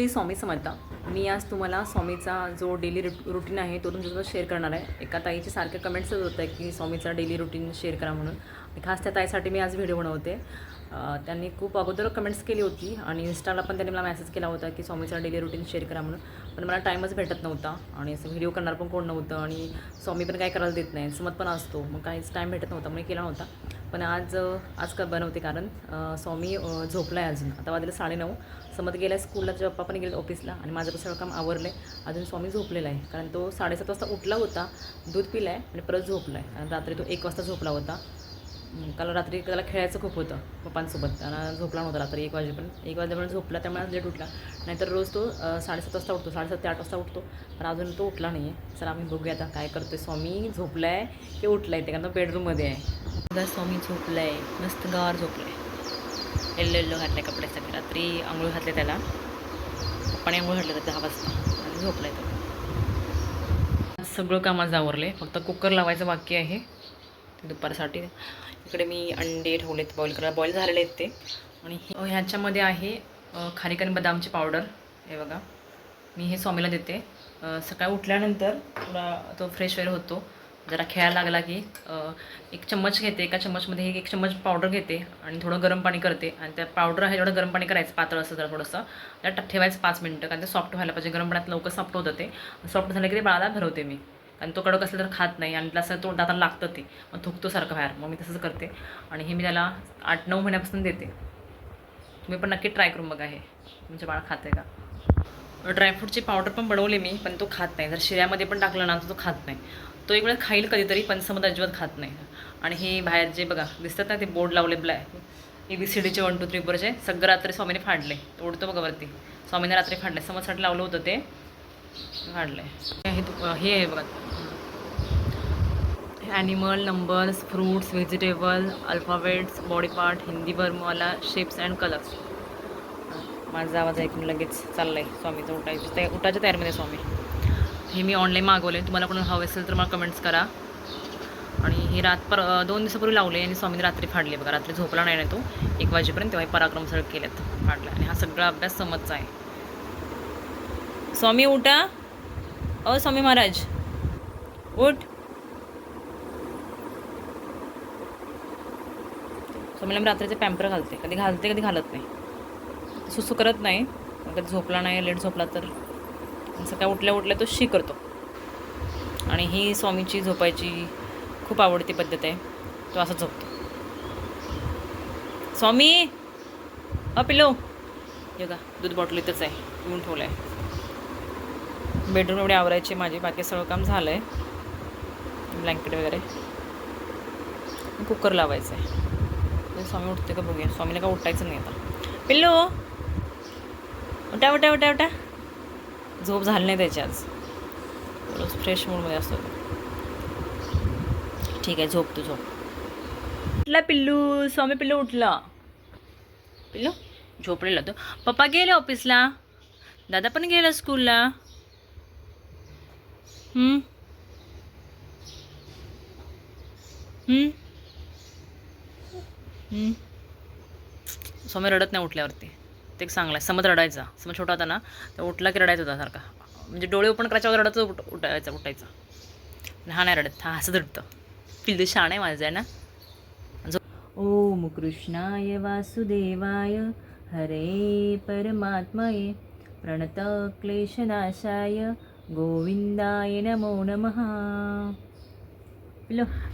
श्री स्वामी समर्थ. मी आज तुम्हाला स्वामीचा जो डेली रुटीन आहे तो तुमच्यासोबत शेअर करणार आहे. एका ताईचे सारखे कमेंट्सच होत आहे की स्वामीचा डेली रुटीन शेअर करा म्हणून. खास त्या ताईसाठी मी आज व्हिडिओ बनवते. त्यांनी खूप अगोदर कमेंट्स केली होती आणि इन्स्टाला पण त्यांनी मला मेसेज केला होता की स्वामीचा डेली रुटीन शेअर करा म्हणून. पण मला टाईमच भेटत नव्हता. आणि असं व्हिडिओ करणार पण कोण नव्हतं आणि स्वामी पण काय करायला देत नाही. समत पण असतो. मग काहीच टाईम भेटत नव्हता. मी केला नव्हता. पण आज आज का बनवते कारण स्वामी झोपला आहे अजून. आता वाजले साडेनऊ. समत गेला स्कूलला त्याचे पप्पा पण गेले ऑफिसला आणि माझं पण सगळं काम आवरलं आहे अजून स्वामी झोपलेला आहे. कारण तो साडेसात वाजता उठला होता. दूध पिला आहे आणि परत झोपला आहे कारण रात्री तो एक वाजता झोपला होता. काल रात्री त्याला खेळायचं खूप होतं पप्पांसोबत. त्याला झोपला नव्हता रात्री एक वाजेपर्यंत एक वाजेपर्यंत झोपला त्यामुळे लेट उठला. नाहीतर रोज तो साडेसात वाजता उठतो साडेसात ते आठ वाजता उठतो पण अजून तो उठला नाही आहे चला आम्ही बघूया आता काय करतोय. स्वामी झोपला आहे की उठला आहे ते कारण बेडरूममध्ये आहे. बघा स्वामी झोपला आहे मस्त गार झोपला आहे येल्लो येल्लो घातले कपडे सगळे. रात्री आंघोळ घातले त्याला. पप्पाने आंघोळ घातले दहा वाजता. आणि झोपला आहे तो. सगळं काम आज फक्त कुकर लावायचं बाकी आहे. दुपारसाठी. इकडे मी अंडे ठेवलेत बॉईल करायला. बॉईल झालेले आहेत ते. आणि ह्याच्यामध्ये आहे खारीकन खारीक आणि पावडर हे बघा. मी हे स्वामीला देते. सकाळी उठल्यानंतर थोडा तो फ्रेश वेअर होतो. जरा खेळायला लागला की एक चम्मच घेते. एका चम्मचमध्ये एक एक चम्मच पावडर घेते आणि थोडं गरम पाणी करते. आणि त्या पावडर आहे जेवढं गरम पाणी करायचं पातळ असं जरा थोडंसं. त्यात ठेवायचं पाच मिनटं कारण ते सॉफ्ट व्हायला पाहिजे. गरम पाण्यात लवकर सॉफ्ट होतं ते. सॉफ्ट झालं की ते बाळाला भरवते मी. आणि तो कडक असला तर खात नाही आणि असं तो दाताला लागतं ते. मग थुकतो सारखं बाहेर. मग मी तसंच करते. आणि हे मी त्याला आठ नऊ महिन्यापासून देते. तुम्ही पण नक्की ट्राय करून बघा हे. तुमचे बाळ खात आहे का? ड्रायफ्रूटची पावडर पण बनवली मी पण तो खात नाही. जर शिऱ्यामध्ये पण टाकलं ना तर तो खात नाही. तो एक वेळ खाईल कधीतरी पण समज अजिबात खात नाही. आणि हे बाहेर जे बघा दिसतात ना ते बोर्ड लावले ब्लॅक ए बी सी डीचे वन टू थ्री फोरचे सगळं रात्री स्वामीने फाडले. उडतो बघा वरती. स्वामीने रात्री फाडले. समजसाठी लावलं होतं ते. काढलं आहे हे तू हे आहे बघा. Animal numbers fruits vegetable alphabets body part Hindi बर्मवाला shapes and colours माझा आवाज ऐकून लगेच चाललं आहे स्वामीचं उठायचं त्या उठाच्या तयारीमध्ये स्वामी. हे मी ऑनलाईन मागवले तुम्हाला कोणाला हवे असेल तर मला कमेंट्स करा. आणि हे रात पर दोन दिवसापूर्वी लावले आणि स्वामीने रात्री फाडले बघा. रात्री झोपला नाही ना तो. एक वाजेपर्यंत तेव्हा पराक्रम सगळं केलेत. फाडला. आणि हा सगळा अभ्यास समजचा आहे. स्वामी उठा. अ स्वामी महाराज. उठ. स्वामीला मी रात्रीचे पॅम्पर घालते. कधी घालते कधी घालत नाही. सुसू करत नाही. कधी झोपला नाही लेट झोपला तर. सकाळी उठल्या उठल्या तो शी करतो. आणि ही स्वामीची झोपायची खूप आवडती पद्धत आहे. तो असं झोपतो. स्वामी! अ पिलो योगा दूध बॉटल इथंच आहे. ठेवलं आहे बेडरूम एवढे आवरायचे माझे बाकी सगळं काम झालं आहे ब्लँकेट वगैरे. कुकर लावायचं आहे म्हणजे स्वामी उठते का बघूया. स्वामीला का उठायचं नाही आता. पिल्लू! उठा उठा उठा उठा. झोप झाली नाही त्याची आज. रोज फ्रेश मूडमध्ये असतो ठीक आहे झोप तू झोप. उठला पिल्लू. स्वामी पिल्लू उठला. पिल्लू झोपलेला तो पप्पा गेले ऑफिसला दादा पण गेला स्कूलला हम्म? हम्म? हम्म? स्वामी रडत नाही उठल्यावरती. ते एक चांगलं आहे. समज रडायचा. समज छोटा होता ना तर उठला की रडायचा होता सारखा म्हणजे डोळे ओपन करायच्या वगैरे रडत उठ उठायचा उठायचा. हा नाही रडत. हा हसत रडतं. पिल्लू शाण आहे माझं आहे ना? ओम कृष्णाय वासुदेवाय. हरे परमात्मये. प्रणत क्लेशनाशाय. गोविंदाय नमो नमः.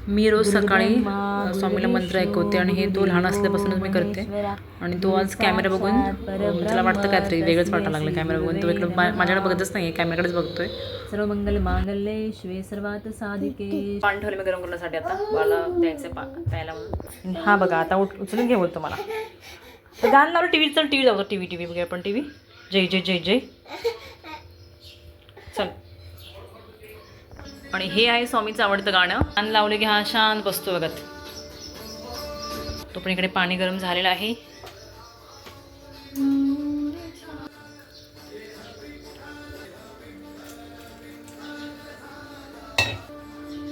मी रोज सकाळी स्वामीला मंत्र ऐकवते आणि हे तो लहान असल्यापासूनच मी करते. आणि तो आज कॅमेरा बघून त्याला वाटतं काहीतरी वेगळंच वाटायला लागलं कॅमेरा बघून. तो इकडं माझ्याकडे बघतच नाही कॅमेराकडेच बघतोय. सर्व मंगल मांगल्ये शिवे सर्वात साधिके. पाणी ठेवले मी गरम करण्यासाठी आता मला द्यायचं पा प्यायला म्हणून. हा बघा आता उठ उचलून घे बोलतो मला. तर गाणं लावलं टी व्ही चल टी व्ही जाऊ टी व्ही टी व्ही बघूया आपण टी व्ही जय जय जय जय. चल. आणि हे आहे स्वामीचं आवडतं गाणं. गाणं लावले की हा शांत बसतो बघत. तो पण इकडे पाणी गरम झालेलं आहे.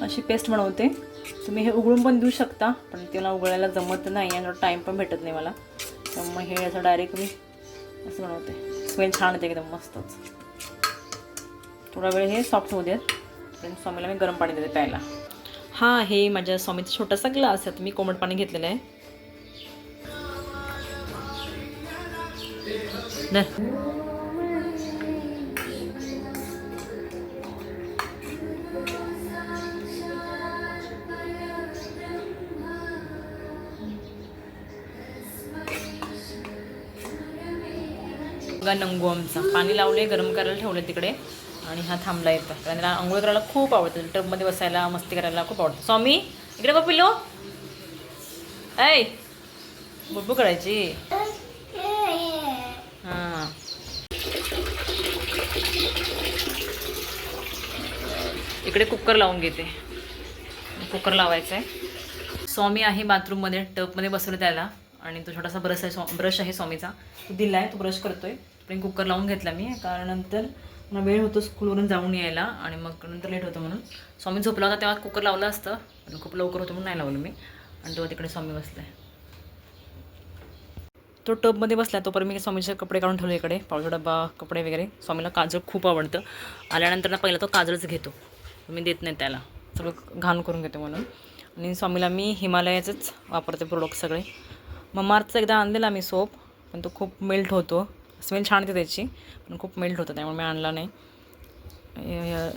अशी पेस्ट बनवते. तुम्ही हे उघडून पण देऊ शकता पण त्याला उघडायला जमत नाही आणि टाईम पण भेटत नाही मला. त्यामुळे हे असं डायरेक्ट मी असं बनवते. स्मेल छान येते एकदम मस्तच. थोडा वेळ हे सॉफ्ट होऊ देत. स्वामीला मी गरम पाणी देते प्यायला. हा हे माझ्या स्वामीचा छोटासा ग्लास आहे. मी कोमट पाणी घेतलेलं आहे. नंगू आमचा. पाणी लावले गरम करायला ठेवले तिकडे. आणि हा थांबला येतो कारण त्याला आंघोळ करायला खूप आवडतं. टबमध्ये बसायला मस्ती करायला खूप आवडतं. स्वामी इकडे बघ पिलो ऐ बुबू करायची. हां. इकडे कुकर लावून घेते. कुकर लावायचं आहे स्वामी आहे बाथरूममध्ये टबमध्ये बसवलं त्याला. आणि तो छोटासा ब्रश आहे स्वा ब्रश आहे स्वामीचा. तो दिला आहे तो ब्रश करतोय. पण कुकर लावून घेतला मी. कारण नंतर मला वेळ होतो स्कूलवरून जाऊन यायला आणि मग नंतर लेट होतं म्हणून. स्वामी झोपला होता तेव्हा कुकर लावलं असतं. पण खूप लवकर होतं म्हणून नाही लावलं मी. आणि तेव्हा तिकडे स्वामी बसलाय तो टबमध्ये बसला. तोपर्यंत मी स्वामीचे कपडे काढून ठेवले इकडे. पावसा डब्बा कपडे वगैरे. स्वामीला काजळ खूप आवडतं. आल्यानंतर ना पहिला तो काजळच घेतो. मी देत नाही त्याला. सगळं घाण करून घेतो म्हणून. आणि स्वामीला मी हिमालयाचेच वापरते प्रोडक्ट सगळे. मग मार्चचा एकदा आणलेला मी सोप पण तो खूप मेल्ट होतो. स्मेल छान येते त्याची पण खूप मेल्ट होतं त्यामुळे मी आणला नाही.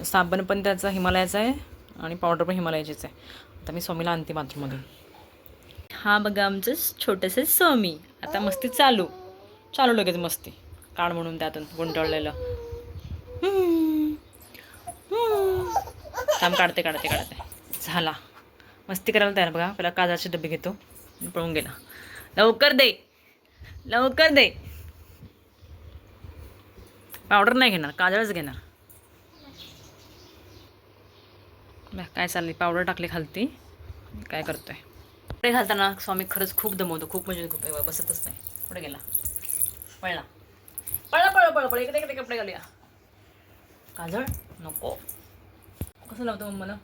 साबण पण त्याचा हिमालयाचा आहे आणि पावडर पण हिमालयाचीच आहे. आता मी स्वामीला आणते बाथरूममध्ये. हा बघा आमचं छोटंसं स्वामी आता मस्ती चालू. चालू लगेच मस्ती. काढ म्हणून त्यातून गुंटळलेलं काम काढते काढते काढते. झाला. मस्ती करायला तयार बघा. पहिला काजाचे डबे घेतो. पळून गेला. लवकर दे. लवकर दे. पावडर नाही घेणार काजळच घेणार. बघ, काय चालली पावडर टाकली खालती. काय करतोय? कपडे घालताना स्वामी खरंच खूप दमवतो खूप म्हणजे खूप बसतच नाही. पुढे गेला. पळला. पळला पळ पळ पळ इकडे इकडे कपडे घालूया. काजळ? नको. कसं लावतो मग मला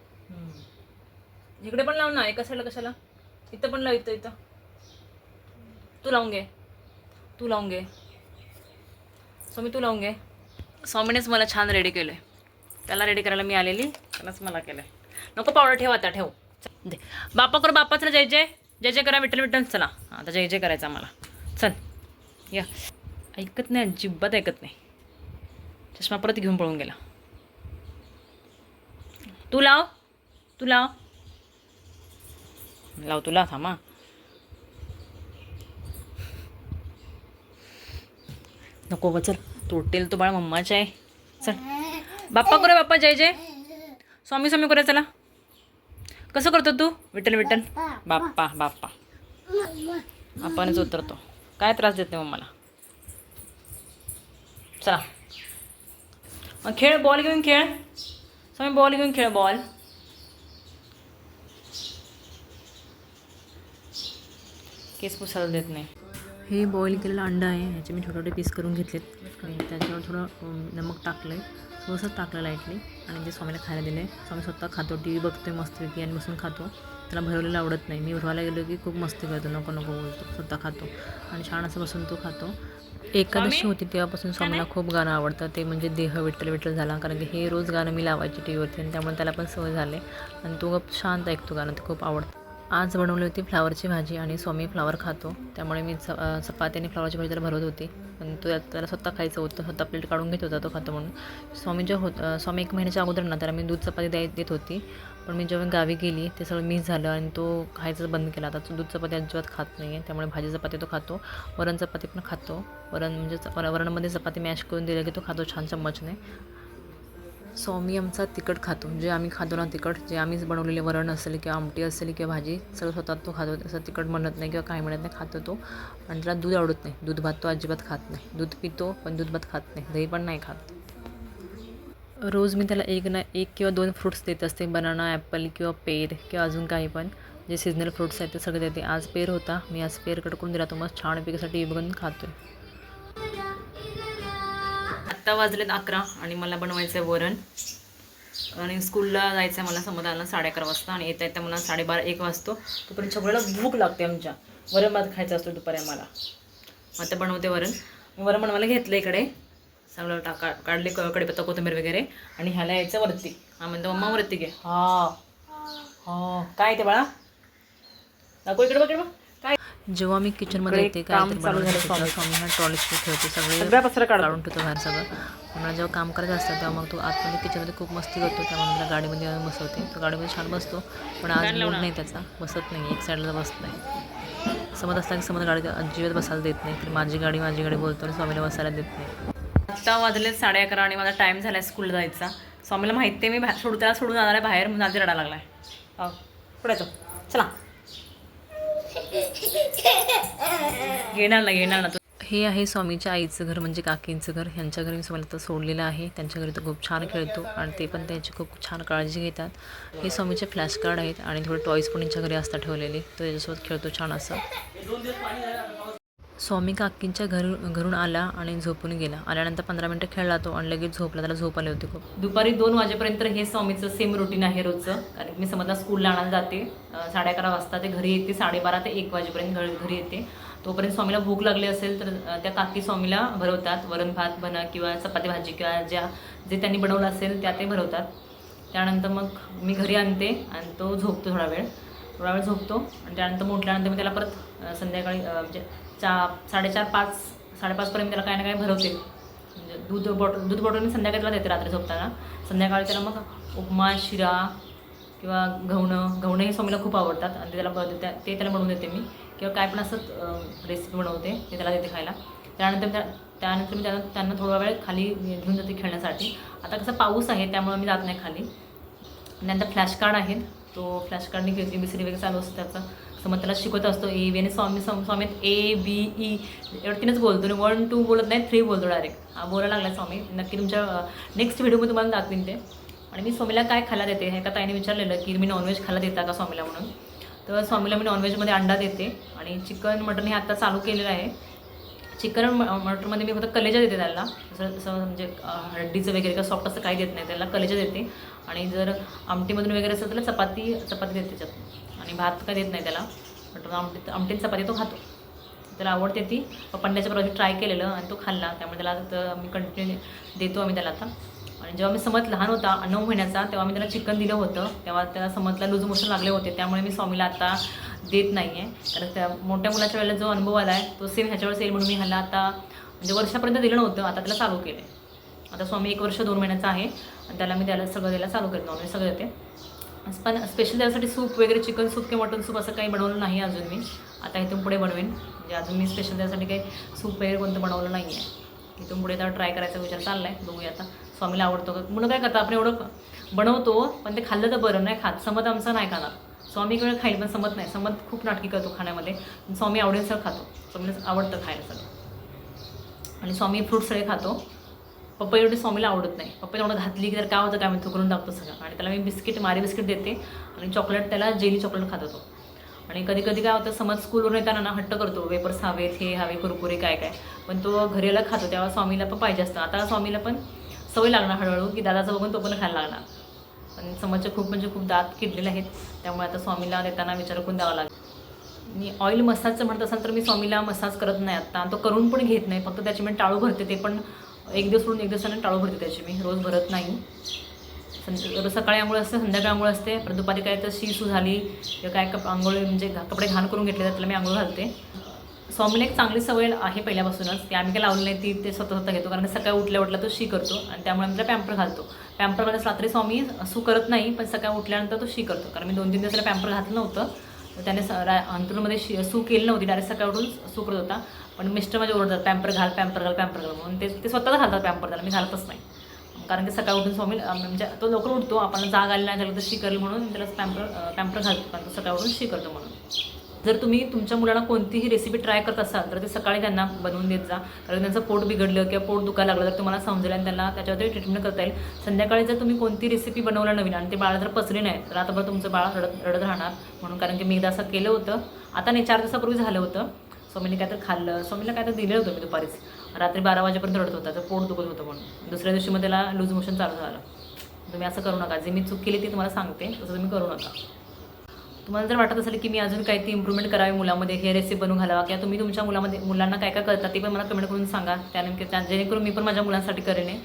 इकडे पण लाव ना एका साईडला कशाला? इथं पण लाव इथं इथं. तू लावून घे. तू लावून घे. स्वामी तू लावून घे. स्वामीनेच मला छान रेडी केलं त्याला रेडी करायला मी आलेली त्यालाच मला केलं नको पावडर ठेव आता ठेव. दे. बापा करू बापाचं जय जय जय जय करा विठ्ठल विठ्ठल चला. आता जय जय करायचं आम्हाला. चल या. ऐकत नाही अजिबात ऐकत नाही. चष्मा परत घेऊन पळून गेला. तू लाव तू लाव. लाव तुला थांबा. नको ग चल. तोटेल तो बाळा मम्माचा आहे. चल. बाप्पा करूया बाप्पा जय जय. स्वामी स्वामी करूया चला. कसं करतो तू? विठ्ठल विठ्ठल. बाप्पा. बाप्पा आपणच उतरतो. काय त्रास देत नाही मम्माला? चला. मग खेळ बॉल घेऊन खेळ. स्वामी बॉल घेऊन खेळ बॉल केस पुसायला देत नाही. हे बॉईल केलेलं अंडं आहे ह्याचे मी छोटे छोटे पीस करून घेतलेत. आणि त्याच्यावर थोडं नमक टाकलं आहे थोडंसं टाकलं लाईटली आणि ते स्वामीला खायला दिले स्वामी स्वतः खातो. टी व्ही बघतोय मस्तपैकी आणि बसून खातो. त्याला भरवलेलं आवडत नाही. मी भरवायला गेलो की खूप मस्ती करतो. नको नको बोलतो. स्वतः खातो. आणि छान असं बसून तो खातो. एकादशी होती तेव्हापासून स्वामीला खूप गाणं आवडतं. ते म्हणजे देह विठ्ठल विठ्ठल झाला. कारण की हे रोज गाणं मी लावायची टी व्हीवरती आणि त्यामुळे त्याला पण सवय झाली. आणि तो गप शांत ऐकतो गाणं. ते खूप आवडतं. आज बनवली होती फ्लावरची भाजी आणि स्वामी फ्लावर खातो. त्यामुळे मी चपाती आणि फ्लावरची भाजी त्याला भरवत होती. पण तो त्याला स्वतः खायचं होतं. स्वतः प्लेट काढून घेत होता तो खातो म्हणून. स्वामी जे होत स्वामी एक महिन्याच्या अगोदर ना त्याला मी दूध चपाती द्याय देत होती. पण मी जेव्हा गावी गेली ते सगळं मिस झालं आणि तो खायचं बंद केला. आता तो दूध चपाती अजिबात खात नाही आहे त्यामुळे भाजी चपाती तो खातो. वरण चपाती पण खातो. वरण म्हणजे वरणमध्ये चपाती मॅश करून दिलं की तो खातो छान चम्मचने. स्वामी आमचा तिखट खातो. जे आम्ही खातो ना तिखट जे आम्हीच बनवलेले वरण असेल किंवा आमटी असेल किंवा भाजी सगळं स्वतः तो खातो. असं तिखट म्हणत नाही किंवा काही म्हणत नाही खातो तो. आणि त्याला दूध आवडत नाही. दूध भात तो अजिबात खात नाही. दूध पितो पण दूध भात खात नाही. दही पण नाही खात. रोज मी त्याला एक ना एक किंवा दोन फ्रुट्स देत असते. बनाना ॲपल किंवा पेर किंवा अजून काही पण. जे सिजनल फ्रुट्स आहेत ते सगळे देते. आज पेर होता. मी आज पेर कट करून दिला तो मस्त छानपैकी असा बघून खातो आत्ता वाजलेत अकरा आणि मला बनवायचं आहे वरण. आणि स्कूलला जायचं आहे मला समाधानला साडे अकरा वाजता आणि येता येता मला साडेबारा एक वाजतो. तोपर्यंत सगळ्याला भूक लागते आमच्या. वरण भात खायचा असतो दुपारी आम्हाला. आता बनवते वरण. वरण बनवायला घेतलं इकडे. सगळं टाका काढले क- कढीपत्ता कोथिंबीर वगैरे. आणि ह्याला यायचं वरती. हा म्हणतो मम्मा वरती घे. हा. हा. काय ते बाळा? दाखव इकडे बघ इकडे बघ. काय जेव्हा मी किचनमध्ये येते काम काहीतरी चालू बनवायला झालं घेतलं, स्वामी हा ट्रॉलीत ठेवते सगळे पसरा काढून. ठेवतो बाहेर सगळं. मला जेव्हा काम करायचं असतं तेव्हा मग तो आतमध्ये किचनमध्ये खूप मस्ती करतो. त्यामुळे मला गाडीमध्ये बसवते. तो गाडीमध्ये छान बसतो पण आज मूड नाही त्याचा. बसत नाही एक साईडला बसत नाही. समज असला की समज गाडी अजिबात बसायला देत नाही तर माझी गाडी माझी गाडी बोलतो आणि स्वामीला बसायला देत नाही. आत्ता वाजले साडे अकरा आणि माझा टाईम झाला स्कूलला जायचा. स्वामीला माहिती आहे मी सोडू त्याला सोडून जाणार आहे बाहेर म्हणून आधी रडा लागलाय. हो, पुढे येतो चला. घेणार ना घेणार ना हे आहे स्वामीच्या आईचं घर म्हणजे काकींचं घर. ह्यांच्या घरी मी स्वामीला तर सोडलेलं आहे. त्यांच्या घरी तो खूप छान खेळतो आणि ते पण त्याची खूप छान काळजी घेतात. हे स्वामीचे फ्लॅश कार्ड आहेत आणि थोडे टॉईज पण यांच्या घरी असतात ठेवलेले. तो त्याच्यासोबत खेळतो छान असं. स्वामी काकींच्या घर घरून आला आणि झोपून गेला. आल्यानंतर पंधरा मिनटं खेळला तो आणि लगेच झोपला. त्याला झोप आली होती खूप. दुपारी दोन वाजेपर्यंत हे स्वामीचं सेम रुटीन आहे रोजचं. कारण मी समजा स्कूलला आणायला जाते. साडे अकरा वाजता ते घरी येते. साडेबारा ते एक वाजेपर्यंत घरी घरी येते. तोपर्यंत स्वामीला भूक लागली असेल तर त्या काकी स्वामीला भरवतात. वरण भात बना किंवा चपाती भाजी किंवा ज्या जे त्यांनी बनवलं असेल त्या ते भरवतात. त्यानंतर मग मी घरी आणते आणि तो झोपतो थोडा वेळ. थोडा वेळ झोपतो आणि त्यानंतर मग उठल्यानंतर मी त्याला परत संध्याकाळी म्हणजे चा साडेचार पाच साडेपाचपर्यंत त्याला काही ना काही भरवते. म्हणजे दूध बॉटल दूध बॉटल मी संध्याकाळी त्याला देते रात्री झोपताना. संध्याकाळी त्याला मग उपमा शिरा किंवा घवणं घवणं हे स्वामीला खूप आवडतात. आणि ते त्याला ब- त्या- ते त्याला बनवून देते मी. किंवा काय पण असंच रेसिपी बनवते ते त्याला देते खायला. त्यानंतर त्या त्यानंतर मी त्यांना त्यांना थोडा वेळ खाली घेऊन जाते खेळण्यासाठी. आता कसं पाऊस आहे त्यामुळे मी जात नाही खाली. नंतर फ्लॅश कार्ड आहेत तो फ्लॅश कार्डने खेळते मिसरी वगैरे चालू असतो त्याचं. असं मग त्याला शिकवत असतो ए बी आणि Swami Swami स्वामीत A B E. एवढं तीनच बोलतो. आणि वन टू बोलत नाही थ्री बोलतो डायरेक्ट हा बोलायला लागला स्वामी. नक्की तुमच्या नेक्स्ट व्हिडिओमध्ये तुम्हाला दाखवीन ते. आणि मी स्वामीला काय खायला देते हे का ताईने विचारलेलं की मी नॉनव्हेज खायला देता का स्वामीला म्हणून. तर स्वामीला मी नॉनव्हेजमध्ये अंडा देते. आणि चिकन मटन हे आत्ता चालू केलेलं आहे. चिकन मटरमध्ये मी फक्त कलेजा देते त्याला. जसं जसं म्हणजे हड्डीचं वगैरे का सॉफ्ट असं काही देत नाही. त्याला कलेजा देते. आणि जर आमटीमधून वगैरे असेल तर चपाती चपाती देते त्याच्यात. आणि भात काय देत नाही त्याला. मटर आमटी आमटीत चपाती तो खातो. त्याला आवडते ती. पंड्याच्या प्रोजेक्ट ट्राय केलेलं आणि तो खाल्ला. त्यामुळे त्याला मी कंटिन्यू देतो आम्ही त्याला आता. आणि जेव्हा मी समज लहान होता नऊ महिन्याचा तेव्हा मी त्याला चिकन दिलं होतं. तेव्हा त्याला समजला लूज मोशन लागले होते. त्यामुळे मी स्वामीला आता देत नाही आहे कारण त्या मोठ्या मुलाच्या वेळेला जो अनुभव आला आहे तो सेम ह्याच्या वेळेस येईल म्हणून मी ह्याला आता म्हणजे वर्षापर्यंत दिलं नव्हतं. आता त्याला चालू केलं आहे आता स्वामी एक वर्ष दोन महिन्याचा आहे. आणि त्याला मी त्याला सगळं द्यायला चालू केलं नॉनव्हेज सगळं देते. पण स्पेशल त्यासाठी सूप वगैरे चिकन सूप किंवा मटन सूप असं काही बनवलं नाही अजून मी. आता इथून पुढे बनवेन. म्हणजे अजून मी स्पेशल त्यासाठी काही सूप वगैरे कोणतं बनवलं नाही आहे इथून पुढे आता ट्राय करायचा विचार चालला आहे बघूया आता. स्वामीला आवडतो का? म्हणून काय करतं आपण एवढं बनवतो पण ते खाल्लं तर बरं नाही खात. समत आमचं नाही खाणार. स्वामी वेळ खाईल पण समत नाही. समत खूप नाटकी करतो खाण्यामध्ये. पण स्वामी आवडेल सगळं खातो. स्वामीला आवडतं खायला सगळं. आणि स्वामी फ्रूट सगळे खातो. पप्पा एवढी स्वामीला आवडत नाही. पप्पा एवढं घातली की तर काय होतं काय मी करून टाकतो सगळं. आणि त्याला मी बिस्किट मारी बिस्किट देते आणि चॉकलेट त्याला जेली चॉकलेट खात होतो. आणि कधी कधी काय होतं समज स्कूलवरून येताना ना हट्ट करतो वेपर्स हवेत हे हवे कुरकुरे काय काय. पण तो घरीला खातो. तेव्हा स्वामीला पण पाहिजे असतं. आता स्वामीला पण सवय लागणार हळूहळू की दादाचं बघून तो पण खायला लागणार. पण समजचे खूप म्हणजे खूप दात किडलेले आहेत. त्यामुळे आता स्वामीला देताना विचार करून द्यावा लागेल. मी ऑइल मसाजचं म्हणत असाल तर मी स्वामीला मसाज करत नाही आता. तो करून पण घेत नाही. फक्त त्याची मी टाळू भरते ते पण एक दिवस सोडून एक दिवसाने टाळू भरते त्याची मी. रोज भरत नाही. संध्या सकाळी आंघोळ असते संध्याकाळी आंघोळ असते. परत दुपारी काय तर शिसू झाली किंवा काय कप आंघोळ म्हणजे घा- कपडे घाण करून घेतले तर त्याला मी आंघोळ घालते. स्वामीला एक चांगली सवय आहे पहिल्यापासूनच. ती आम्ही काय लावली नाही ती ते स्वतः स्वतः घेतो. कारण सकाळी उठल्या उठल्या तो शी करतो आणि त्यामुळे आम्ही त्याला पॅम्पर घालतो. पॅम्पर घालत रात्री स्वामी सू करत नाही पण सकाळी उठल्यानंतर तो शी करतो. कारण मी दोन तीन दिवसाला पॅम्पर घातलं नव्हतं. त्याने स- रा- शि शी सू केली नव्हती डायरेक्ट सकाळी उठून सू करत होता. पण मिस्टर माझे ओरडतात पॅम्पर घाल पॅम्पर घाल पॅम्पर घाल. म्हणून ते ते स्वतःच घालतात पॅम्पर त्याला मी घालतच नाही. कारण की सकाळी उठून स्वामी म्हणजे तो लवकर उठतो आपण जाग आली नाही त्याला तर शिकरली म्हणून त्याला पॅम्पर पॅम्पर घालतो कारण तो सकाळी उठून शिकवतो म्हणून. जर तुम्ही तुमच्या मुलांना कोणतीही रेसिपी ट्राय करत असाल तर ते सकाळी त्यांना बनवून देत जा. कारण त्यांचं पोट बिघडलं किंवा पोट दुखायला लागलं तर तुम्हाला समजेल आणि त्यांना त्याच्यावरती ट्रीटमेंट करता येईल. संध्याकाळी जर तुम्ही कोणती रेसिपी बनवला नवीन आणि ते बाळा जर पचली नाही तर आता तुमचं बाळ रडत रडत राहणार. म्हणून कारण की मी एकदा असं केलं होतं. आता नाही चार दिवसापूर्वी झालं होतं. स्वामीने काय तर खाल्लं. स्वामीला काय तर दिलं होतं मी दुपारीच. रात्री बारा वाजेपर्यंत रडत होता. तर पोट दुखत होतं म्हणून. दुसऱ्या दिवशी मग त्याला लूज मोशन चालू झालं. तुम्ही असं करू नका. जे मी चूक केली ती तुम्हाला सांगते. तसं तुम्ही करू नका. तुम्हाला जर वाटत असेल की मी अजून काही ती इम्प्रूव्हमेंट करावी मुलामध्ये हे रेसिपी बनवून घालावा किंवा तुम्ही तुमच्या मुलामध्ये मुलांना काय काय करता ते पण मला कमेंट करून सांगा. त्यानंतर त्या जेणेकरून मी पण माझ्या मुलांसाठी करेन आहे.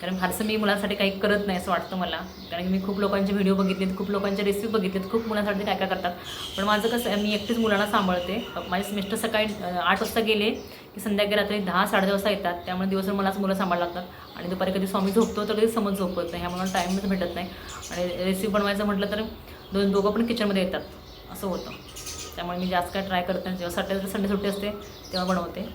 कारण फारसं मी मुलांसाठी काही करत नाही असं वाटतं मला. कारण की मी खूप लोकांचे व्हिडिओ बघितलेत खूप लोकांचे रेसिपी बघितलेत खूप मुलांसाठी काय काय करतात. पण माझं कसं आहे मी एकटीच मुलांना सांभाळते. माझे सेमिस्टर सकाळी आठ वाजता गेले की संध्याकाळी रात्री दहा साडे वाजता येतात. त्यामुळे दिवसभर मलाच मुलं सांभाळायला लागतात. आणि दुपारी कधी स्वामी झोपतो तर कधी समज झोपत नाही. ह्यामुळे टाईमच भेटत नाही. आणि रेसिपी बनवायचं म्हटलं तर दोन दोघं पण किचनमध्ये येतात. असं होतं. त्यामुळे मी जास्त काय ट्राय करत नाही. जेव्हा सॅटर्डे संडे सुट्टी असते तेव्हा बनवते.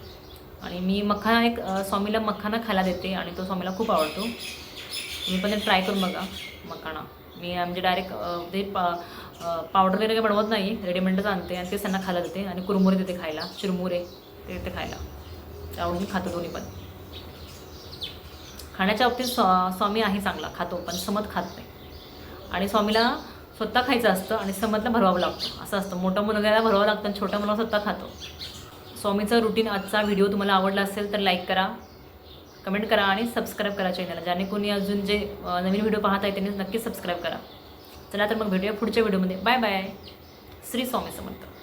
आणि मी मखाना एक स्वामीला मखाना खायला देते आणि तो स्वामीला खूप आवडतो. तुम्ही पण ते ट्राय करून बघा मखाना. मी म्हणजे डायरेक्ट ते पा पावडर वगैरे काही बनवत नाही. रेडीमेडच आणते आणि तेच त्यांना खायला देते आणि कुरमुरे देते खायला. चिरमुरे ते देते खायला. त्यावरून आवडून खातो दोन्ही पण. खाण्याच्या बाबतीत स्वा स्वामी आहे चांगला. खातो पण समत खात नाही. आणि स्वामीला स्वतः खायचं असतं आणि समजला भरवावं लागतं. असं असतं. मोठा मुलग्याला भरवावं लागतं आणि छोट्या मुलगा स्वतः खातो. स्वामीचं रुटीन आजचा व्हिडिओ तुम्हाला आवडला असेल तर लाईक करा कमेंट करा आणि सबस्क्राईब करा चॅनलला ज्याने कोणी अजून जे नवीन व्हिडिओ पाहत आहे त्यांनी नक्कीच सबस्क्राईब करा. चला तर मग भेटूया पुढच्या व्हिडिओमध्ये बाय बाय श्री स्वामी समर्थ.